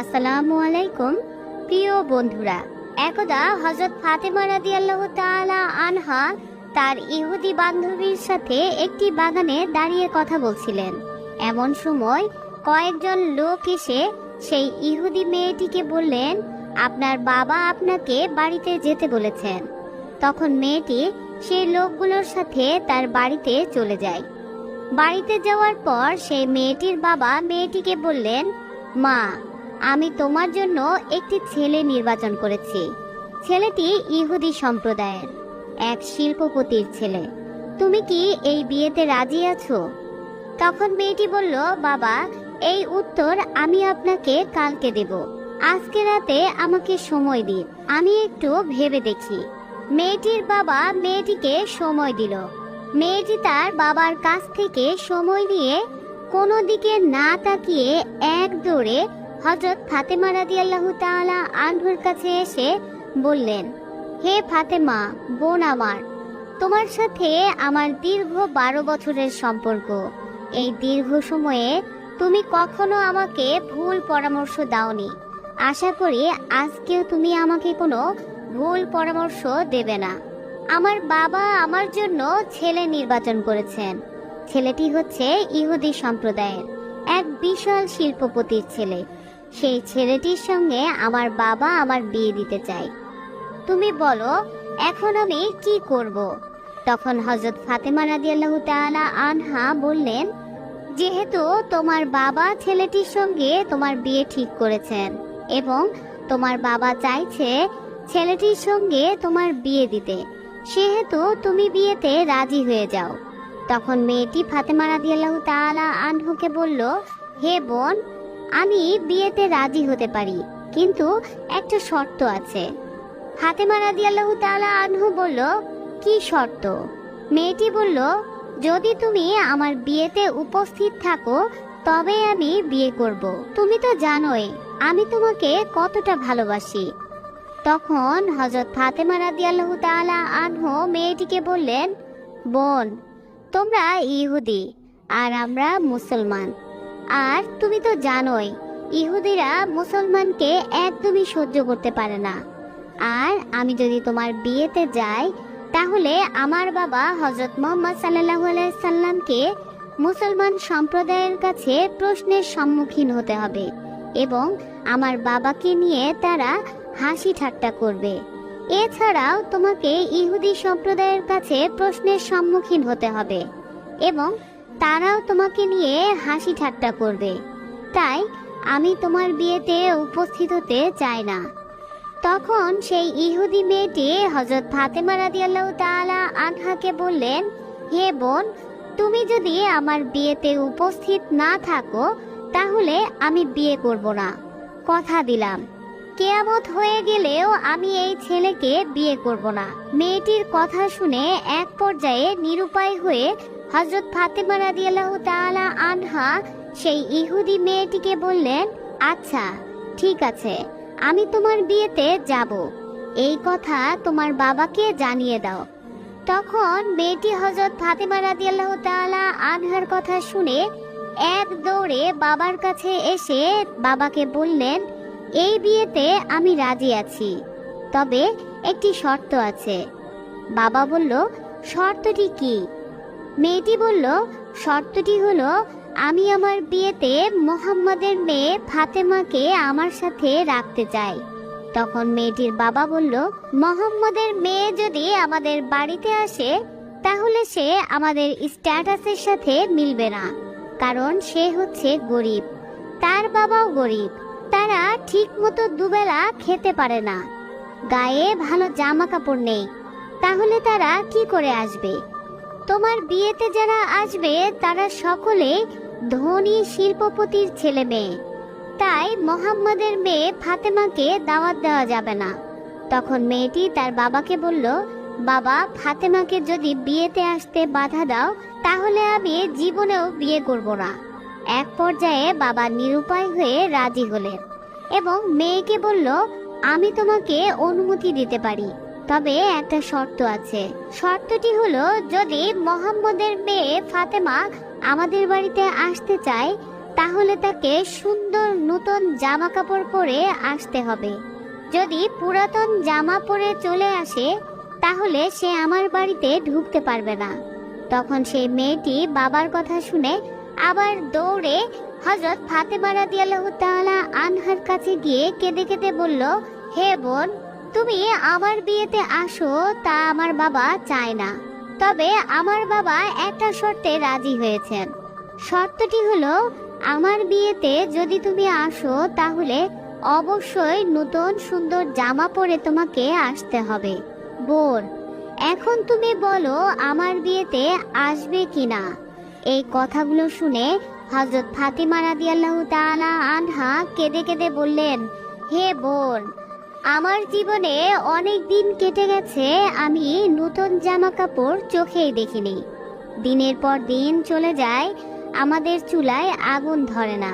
আসসালামু আলাইকুম। প্রিয় বন্ধুরা, একদা হজরত ফাতেমা রাদিয়াল্লাহু তাআলা আনহা তার ইহুদি বান্ধবীর সাথে একটি বাগানে দাঁড়িয়ে কথা বলছিলেন। এমন সময় কয়েকজন লোক এসে সেই ইহুদি মেয়েটিকে বললেন, আপনার বাবা আপনাকে বাড়িতে যেতে বলেছেন। তখন মেয়েটি সেই লোকগুলোর সাথে তার বাড়িতে চলে যায়। বাড়িতে যাওয়ার পর সেই মেয়েটির বাবা মেয়েটিকে বললেন, মা আমি তোমার জন্য একটি ছেলে নির্বাচন করেছি। ছেলেটি ইহুদি সম্প্রদায়ের, এক শিল্পপতির ছেলে। তুমি কি এই বিয়েতে রাজি আছো? তখন মেয়েটি বলল, বাবা, এই উত্তর আমি আপনাকে কালকে দেব। আজকে রাতে আমাকে সময় দিন, আমি একটু ভেবে দেখি। মেয়েটির বাবা মেয়েটিকে সময় দিল। মেয়েটি তার বাবার কাছ থেকে সময় নিয়ে কোনো দিকে না তাকিয়ে এক দৌড়ে হজরত ফাতেমা রাদিয়াল্লাহু তাআলা আনহুর কাছে এসে বললেন, হে ফাতেমা, বোন আমার, তোমার সাথে আমার দীর্ঘ বারো বছরের সম্পর্ক। এই দীর্ঘ সময়ে তুমি কখনো আমাকে ভুল পরামর্শ দাওনি। আশা করি আজকেও তুমি আমাকে কোনো ভুল পরামর্শ দেবে না। আমার বাবা আমার জন্য ছেলে নির্বাচন করেছেন। ছেলেটি হচ্ছে ইহুদি সম্প্রদায়ের এক বিশাল শিল্পপতির ছেলে। সেই ছেলেটির সঙ্গে আমার বাবা আমার বিয়ে দিতে চাই তুমি বলো, এখন আমি কি করব? তখন হজরত ফাতেমা রাদিয়াল্লাহু তাআলা আনহা বললেন, যেহেতু তোমার বাবা ছেলেটির সঙ্গে তোমার বিয়ে ঠিক করেছেন এবং তোমার বাবা চাইছে ছেলেটির সঙ্গে তোমার বিয়ে দিতে, সেহেতু তুমি বিয়েতে রাজি হয়ে যাও। তখন মেয়েটি ফাতেমা রাদিয়াল্লাহু তাআলা আনহুকে বলল, হে বোন আমি বিয়েতে রাজি হতে পারি, কিন্তু একটা শর্ত আছে। ফাতেমা রাদিয়াল্লাহু তাআলা আনহু বলল, কি শর্ত? মেয়েটি বলল, যদি তুমি আমার বিয়েতে উপস্থিত থাকো, তবে আমি বিয়ে করব। তুমি তো জানোই, আমি তোমাকে কতটা ভালোবাসি। তখন হজরত ফাতেমা রাদিয়াল্লাহু তাআলা আনহু মেয়েটিকে বললেন, বোন, তোমরা ইহুদি, আর আমরা মুসলমান। আর তুমি তো জানোই, ইহুদিরা মুসলমানকে একদমই সহ্য করতে পারে না। আর আমি যদি তোমার বিয়েতে যাই, তাহলে আমার বাবা হজরত মোহাম্মদ আলাইহি সাল্লামকে মুসলমান সম্প্রদায়ের কাছে প্রশ্নের সম্মুখীন হতে হবে এবং আমার বাবাকে নিয়ে তারা হাসি ঠাট্টা করবে। এছাড়াও তোমাকে ইহুদি সম্প্রদায়ের কাছে প্রশ্নের সম্মুখীন হতে হবে এবং তারাও তোমাকে নিয়ে হাসি ঠাট্টা করবে। তাই আমি তোমার বিয়েতে উপস্থিত হতে চাই না। তখন সেই ইহুদি মেয়েটি হজরত ফাতেমা রাদিয়াল্লাহু তালা আনহাকে বললেন, হে বোন, তুমি যদি আমার বিয়েতে উপস্থিত না থাকো, তাহলে আমি বিয়ে করব না। কথা দিলাম। কেয়ামত হয়ে গেলেও আমি এই ছেলেকে বিয়ে করব না। মেয়েটির কথা শুনে এক পর্যায়ে নিরুপায় হয়ে হজরত ফাতেমা রাদিয়াল্লাহু তাআলা আনহা সেই ইহুদি মেয়েটিকে বললেন আচ্ছা ঠিক আছে, আমি তোমার বিয়েতে যাব। এই কথা তোমার বাবাকে জানিয়ে দাও। তখন মেয়েটি হজরত ফাতেমা রাদিয়াল্লাহু তাআলা আনহার কথা শুনে এক দৌড়ে বাবার কাছে এসে বাবাকে বললেন, এই বিয়েতে আমি রাজি আছি, তবে একটি শর্ত আছে। বাবা বলল, শর্তটি কি? মেয়েটি বলল, শর্তটি হলো, আমি আমার বিয়েতে মোহাম্মদের মেয়ে ফাতেমাকে আমার সাথে রাখতে চাই। তখন মেয়েটির বাবা বলল, মোহাম্মদের মেয়ে যদি আমাদের বাড়িতে আসে, তাহলে সে আমাদের স্ট্যাটাসের সাথে মিলবে না, কারণ সে হচ্ছে গরিব। তার বাবাও গরিব, তারা ঠিক মতো দুবেলা খেতে পারে না। গায়ে ভালো জামা কাপড় নেই, তাহলে তারা কি করে আসবে? তোমার বিয়েতে যারা আসবে, তারা সকলে ধনী শিল্পপতির ছেলে মেয়ে। তাই মোহাম্মদের মেয়ে ফাতেমাকে দাওয়াত দেওয়া যাবে না। তখন মেয়েটি তার বাবাকে বলল, বাবা, ফাতেমাকে যদি বিয়েতে আসতে বাধা দাও, তাহলে আমি জীবনেও বিয়ে করব না। এক পর্যায়ে বাবা নিরুপায় হয়ে রাজি হলেন এবং মেয়েকে বলল, আমি তোমাকে অনুমতি দিতে পারি। তবে একটা শর্ত আছে। শর্তটি হলো, যদি মোহাম্মদের মেয়ে ফাতেমা আমাদের বাড়িতে আসতে চায়, তাহলে তাকে সুন্দর নতুন জামা কাপড় পরে আসতে হবে। যদি পুরাতন জামা পরে চলে আসে, তাহলে সে আমার বাড়িতে ঢুকতে পারবে না। তখন সেই মেয়েটি বাবার কথা শুনে আবার দৌড়ে হজরত ফাতেমা রাদিয়াল্লাহু আনহার কাছে গিয়ে কেঁদে কেঁদে বলল, হে বোন তুমি আমার বিয়েতে আসো, তা আমার বাবা চায় না। তবে আমার বাবা একটা শর্তে রাজি হয়েছেন। শর্তটি হলো, আমার বিয়েতে যদি তুমি আসো, তাহলে অবশ্যই নতুন সুন্দর জামা পরে তোমাকে আসতে হবে। বোন এখন তুমি বলো, আমার বিয়েতে আসবে কিনা? এই কথাগুলো শুনে হজরত ফাতিমা রাদিয়াল্লাহু তাআলা আনহা কেঁদে কেঁদে বললেন, হে বোন আমার জীবনে অনেক দিন কেটে গেছে, আমি নতুন জামা কাপড় চোখেই দেখিনি। দিনের পর দিন চলে যায়, আমাদের চুলায় আগুন ধরে না।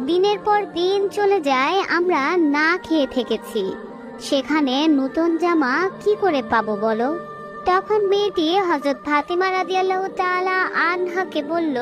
দিনের পর দিন চলে যায়, আমরা না খেয়ে থেকেছি। সেখানে নতুন জামা কি করে পাবো বলো? তখন মেয়েটি হজরত ফাতিমা রাদিয়াল্লাহু তাআলা আনহাকে বলল,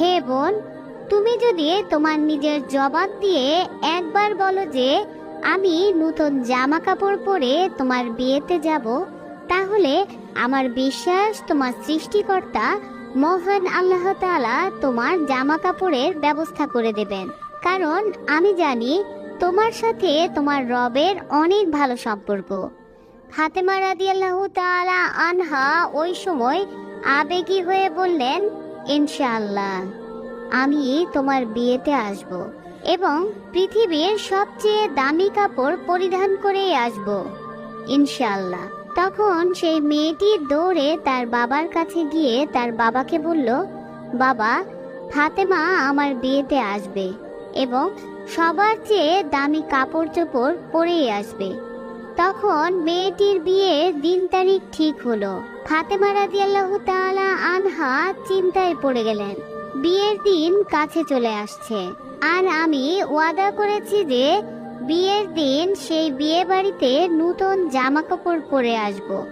হে বোন, তুমি যদি তোমার নিজের জবাব দিয়ে একবার বলো যে আমি নতুন জামা কাপড় পরে তোমার বিয়েতে যাব, তাহলে আমার বিশ্বাস, তোমার সৃষ্টিকর্তা মহান আল্লাহ তাআলা তোমার জামা কাপড়ের ব্যবস্থা করে দেবেন। কারণ আমি জানি তোমার সাথে তোমার রবের অনেক ভালো সম্পর্ক। ফাতেমা আল্লাহ তাআলা আনহা ওই সময় আবেগী হয়ে বললেন, ইনশাআল্লাহ, আমি তোমার বিয়েতে আসব। এবং পৃথিবীর সবচেয়ে দামি কাপড় পরিধান করেই আসব ইনশাল্লাহ তখন সেই মেয়েটি দৌড়ে তার বাবার কাছে গিয়ে তার বাবাকে বলল, বাবা, ফাতেমা আমার বিয়েতে আসবে এবং সবার চেয়ে দামি কাপড় চোপড় পরেই আসবে। তখন মেয়েটির বিয়ের দিন তারিখ ঠিক হলো। ফাতেমা রাদিয়াল্লাহু তাআলা আনহা চিন্তায় পড়ে গেলেন। বিয়ের দিন কাছে চলে আসছে। আর আমি ওয়াদা করেছি যে বিয়ের দিন সেই বিয়ে বাড়িতে নতুন জামা কাপড় পরে আসব।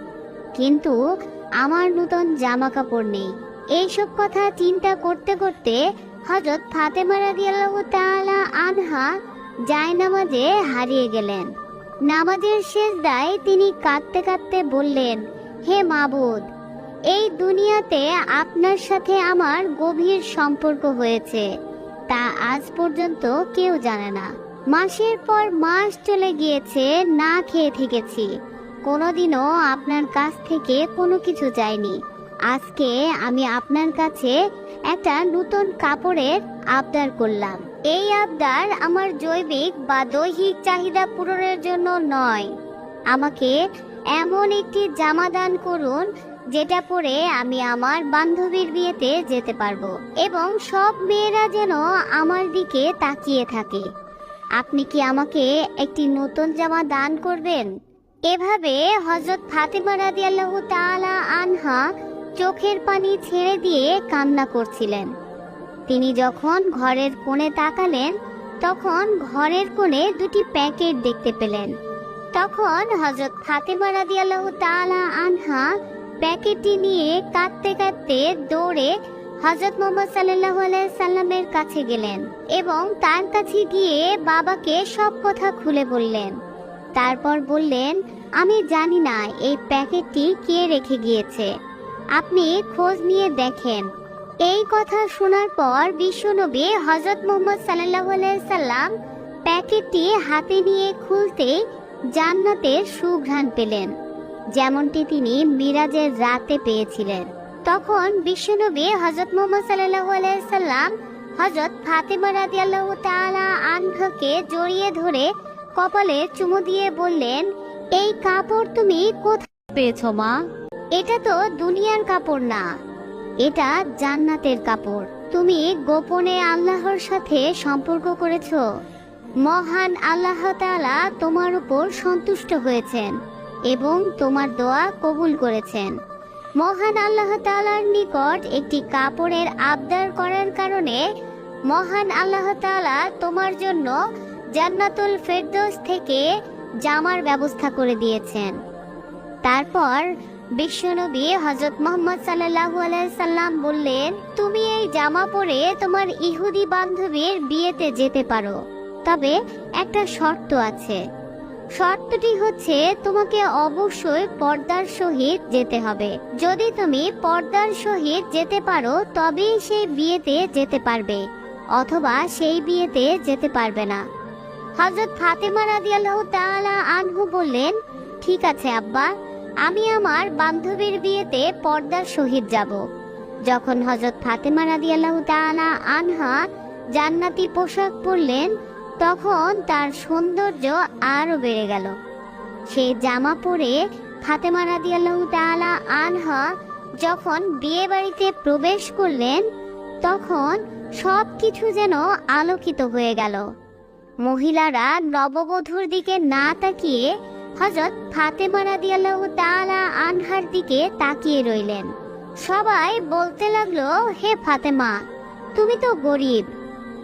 কিন্তু আমার নতুন জামা কাপড় নেই। এইসব কথা চিন্তা করতে করতে হজরত ফাতেমা রাদিয়াল্লাহু তাআলা আনহা জায়নামাজে হারিয়ে গেলেন। নামাজের শেষদায় তিনি কাঁদতে কাঁদতে বললেন, হে মাবুদ, এই দুনিয়াতে আপনার সাথে আমার গভীর সম্পর্ক হয়েছে। তা আজ পর্যন্ত কেউ জানে না। মাসের পর মাস চলে গিয়েছে, না খেয়ে থেকেছি। কোনোদিনও আপনার কাছ থেকে কোনো কিছু চাইনি আজকে আমি আপনার কাছে একটা নতুন কাপড়ের আবদার করলাম। এই আবদার আমার জৈবিক বা দৈহিক চাহিদা পূরণের জন্য নয়। আমাকে এমন একটি জামা দান করুন যেটা পরে আমি আমার বান্ধবীর বিয়েতে যেতে পারব। এবং সব মেয়েরা যেন আমার দিকে তাকিয়ে থাকে। আপনি কি আমাকে একটি নতুন জামা দান করবেন? এভাবে হজরত ফাতেমা রাদিয়াল্লাহু তাআলা আনহা চোখের পানি ছেড়ে দিয়ে কান্না করছিলেন। তিনি যখন ঘরের কোণে তাকালেন, তখন ঘরের কোণে দুটি প্যাকেট দেখতে পেলেন। তখন হজরত ফাতেমা রাদিয়াল্লাহু তাআলা আনহা প্যাকেটটি নিয়ে কাঁদতে কাঁদতে দৌড়ে হজরত মোহাম্মদ আলাইহি সাল্লামের কাছে গেলেন এবং তার কাছে গিয়ে বাবাকে সব কথা খুলে বললেন। তারপর বললেন, আমি জানি না এই প্যাকেটটি কে রেখে গিয়েছে। আপনি খোঁজ নিয়ে দেখেন। এই কথা শোনার পর বিশ্বনবী হজরত মোহাম্মদ আলাইহি সাল্লাম প্যাকেটটি হাতে নিয়ে খুলতে জান্নাতের সুঘ্রাণ পেলেন। যেমনটি তিনি মিরাজের রাতে পেয়েছিলেন। তখন বিশ্বনবী হজরত মোহাম্মদ সাল্লাম হজরত ফাতেমা রাদিয়াল্লাহু তাআলা আনহাকে জড়িয়ে ধরে কপালে চুমু দিয়ে বললেন, এই কাপড় তুমি কোথায় পেয়েছ মা? এটা তো দুনিয়ার কাপড় না, এটা জান্নাতের কাপড়। তুমি গোপনে আল্লাহর সাথে সম্পর্ক করেছ। মহান আল্লাহ তাআলা তোমার উপর সন্তুষ্ট হয়েছেন। এবং তোমার দোয়া কবুল করেছেন। মহান আল্লাহ তাআলার নিকট একটি কাপড়ের আবদার করার কারণে মহান আল্লাহ তাআলা তোমার জন্য জান্নাতুল ফেরদৌস থেকে জামার ব্যবস্থা করে দিয়েছেন। তারপর বিশ্বনবী হজরত মোহাম্মদ আলাইহি সাল্লাম বললেন, তুমি এই জামা পরে তোমার ইহুদি বান্ধবীর বিয়েতে যেতে পারো। তবে একটা শর্ত আছে। শর্তটি হচ্ছে তোমাকে অবশ্যই পর্দার সহিত যেতে হবে। যদি তুমি পর্দার সহিত যেতে পারো, তবেই সেই বিয়েতে যেতে পারবে, অথবা সেই বিয়েতে যেতে পারবে না। হজরত ফাতেমা রাদিয়াল্লাহু তাআলা আনহু বললেন, ঠিক আছে আব্বা, আমি আমার বান্ধবীর বিয়েতে পর্দার সহিত যাব। যখন হজরত ফাতেমা রাদিয়াল্লাহু তাআলা আনহা জান্নাতি পোশাক পরলেন তখন তার সৌন্দর্য আরও বেড়ে গেল। সে জামা পরে ফাতেমা রাদিয়াল্লাহু তাআলা আনহা যখন বিয়ে বাড়িতে প্রবেশ করলেন, তখন সব কিছু যেন আলোকিত হয়ে গেল। মহিলারা নববধূর দিকে না তাকিয়ে হজরত ফাতেমা রাদিয়াল্লাহু তাআলা আনহার দিকে তাকিয়ে রইলেন। সবাই বলতে লাগল, হে ফাতেমা, তুমি তো গরিব।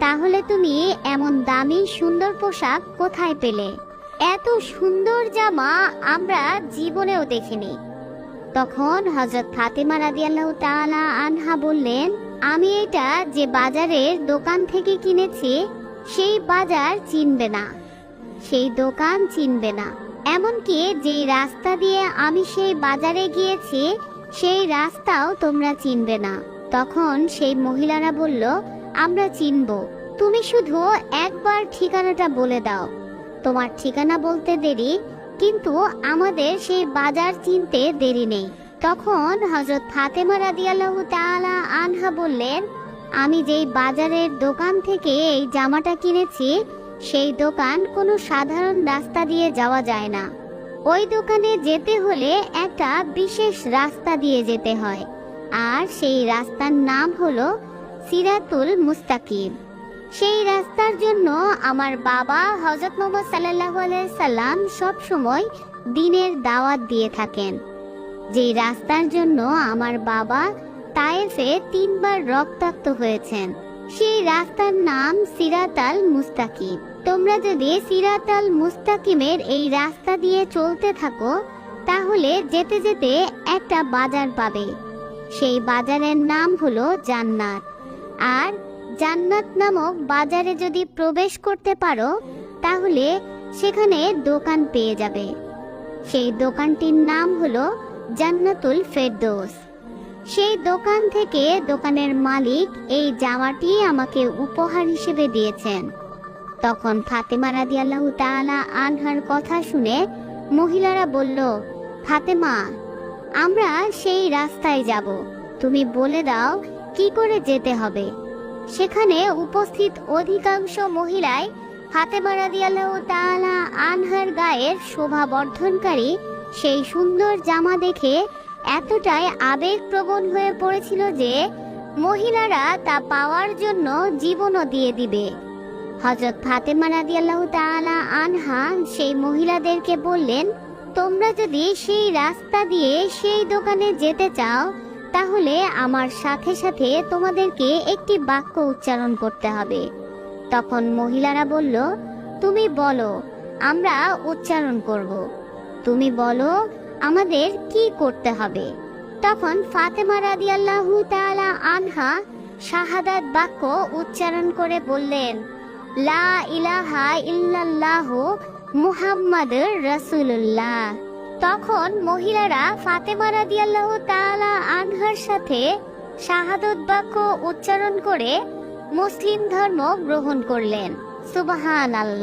তাহলে তুমি এমন দামি সুন্দর পোশাক কোথায় পেলে? এত সুন্দর জামা আমরা জীবনেও দেখিনি। তখন হজরত ফাতেমা রাদিয়াল্লাহু তাআলা আনহা বললেন, আমি এটা যে বাজারের দোকান থেকে কিনেছি, সেই বাজার চিনবে না। সেই দোকান চিনবে না। এমনকি যেই রাস্তা দিয়ে আমি সেই বাজারে গিয়েছি, সেই রাস্তাও তোমরা চিনবে না। তখন সেই মহিলারা বলল আমরা চিনব। তুমি শুধু একবার ঠিকানাটা বলে দাও। তোমার ঠিকানা বলতে দেরি, কিন্তু আমাদের সেই বাজার চিনতে দেরি নেই। তখন হজরত ফাতেমা রাদিয়াল্লাহু তাআলা আনহা বললেন, আমি যেই বাজারের দোকান থেকে এই জামাটা কিনেছি, সেই দোকান কোনো সাধারণ রাস্তা দিয়ে যাওয়া যায় না। ওই দোকানে যেতে হলে একটা বিশেষ রাস্তা দিয়ে যেতে হয়। আর সেই রাস্তার নাম হলো সিরাতুল মুস্তাকিম। সেই রাস্তার জন্য আমার বাবা হজরত মোহাম্মদ আলাইহি সাল্লাম সব সময় দিনের দাওয়াত দিয়ে থাকেন। যেই রাস্তার জন্য আমার বাবা তায়েফে তিনবার রক্তাক্ত হয়েছেন, সেই রাস্তার নাম সিরাতাল মুস্তাকিম। তোমরা যদি সিরাতাল মুস্তাকিমের এই রাস্তা দিয়ে চলতে থাকো, তাহলে যেতে যেতে একটা বাজার পাবে। সেই বাজারের নাম হলো জান্নাত। আর জান্নাত নামক বাজারে যদি প্রবেশ করতে পারো, তাহলে সেখানে দোকান পেয়ে যাবে। সেই দোকানটির নাম হলো জান্নাতুল ফেরদৌস। সেই দোকান থেকে দোকানের মালিক এই জামাটি আমাকে উপহার হিসেবে দিয়েছেন। তখন ফাতেমা রাদিয়াল্লাহু তাআলা আনহার কথা শুনে মহিলারা বলল, ফাতেমা, আমরা সেই রাস্তায় যাব। তুমি বলে দাও কি করে যেতে হবে? সেখানে উপস্থিত অধিকাংশ মহিলাই ফাতেমা রাদিয়াল্লাহু তাআলা আনহার গায়ের শোভা বর্ধনকারী সেই সুন্দর জামা দেখে এতটাই আবেগপ্রবণ হয়ে পড়েছিল যে মহিলারা তা পাওয়ার জন্য জীবনও দিয়ে দিবে। হজরত ফাতেমা রাদিয়াল্লাহু তাআলা আনহা সেই মহিলাদেরকে বললেন, তোমরা যদি সেই রাস্তা দিয়ে সেই দোকানে যেতে চাও তাহলে আমার সাথে সাথে তোমাদেরকে একটি বাক্য উচ্চারণ করতে হবে। তখন মহিলারা বলল, তুমি বলো, আমরা উচ্চারণ করব। তুমি বলো, আমাদের কি করতে হবে? তখন ফাতেমা রাদিয়াল্লাহু তাআলা আনহা শাহাদাত বাক্য উচ্চারণ করে বললেন, লা ইলাহা ইল্লাল্লাহু মুহাম্মাদুর রাসূলুল্লাহ। তখন মহিলারা ফাতেমা রাদিয়াল্লাহ তালা আনহার সাথে শাহাদত বাক্য উচ্চারণ করে মুসলিম ধর্ম গ্রহণ করলেন। সুবহানাল্লাহ।